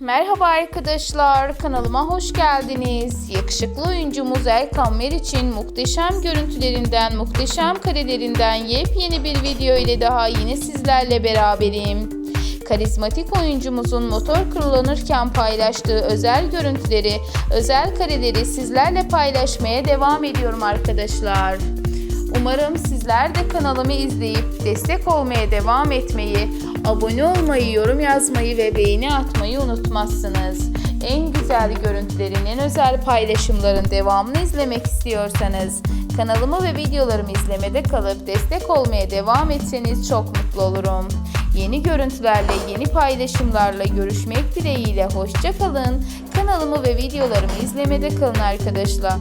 Merhaba arkadaşlar, kanalıma hoş geldiniz. Yakışıklı oyuncumuz Erkan Meriç'in muhteşem görüntülerinden, muhteşem karelerinden yepyeni bir video ile daha yine sizlerle beraberim. Karizmatik oyuncumuzun motor kullanırken paylaştığı özel görüntüleri, özel kareleri sizlerle paylaşmaya devam ediyorum arkadaşlar. Umarım sizler de kanalımı izleyip destek olmaya devam etmeyi, abone olmayı, yorum yazmayı ve beğeni atmayı unutmazsınız. En güzel görüntülerin, en özel paylaşımların devamını izlemek istiyorsanız kanalımı ve videolarımı izlemede kalıp destek olmaya devam etseniz çok mutlu olurum. Yeni görüntülerle, yeni paylaşımlarla görüşmek dileğiyle hoşça kalın. Kanalımı ve videolarımı izlemede kalın arkadaşlar.